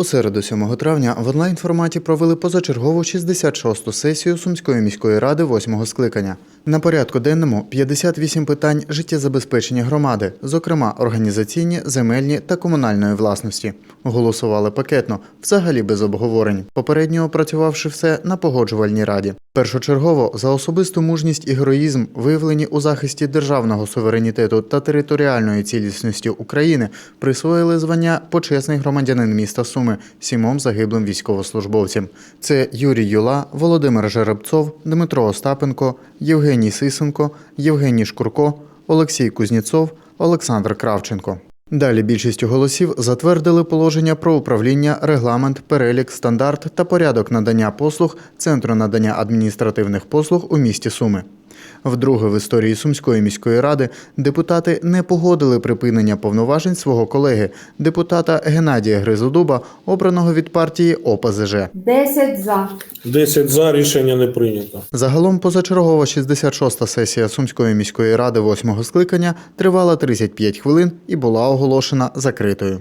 У середу 7 травня в онлайн-форматі провели позачергову 66-ту сесію Сумської міської ради 8-го скликання. На порядку денному 58 питань життєзабезпечення громади, зокрема організаційні, земельні та комунальної власності. Голосували пакетно, взагалі без обговорень, попередньо опрацювавши все на погоджувальній раді. Першочергово за особисту мужність і героїзм, виявлені у захисті державного суверенітету та територіальної цілісності України, присвоїли звання почесний громадянин міста Суми сімом загиблим військовослужбовцям. Це Юрій Юла, Володимир Жеребцов, Дмитро Остапенко, Євгеній Сисенко, Євгеній Шкурко, Олексій Кузнєцов, Олександр Кравченко. Далі більшістю голосів затвердили положення про управління, регламент, перелік, стандарт та порядок надання послуг Центру надання адміністративних послуг у місті Суми. Вдруге в історії Сумської міської ради депутати не погодили припинення повноважень свого колеги, депутата Геннадія Гризодуба, обраного від партії ОПЗЖ. 10 за. 10 за рішення не прийнято. Загалом позачергова 66-та сесія Сумської міської ради 8-го скликання тривала 35 хвилин і була оголошена закритою.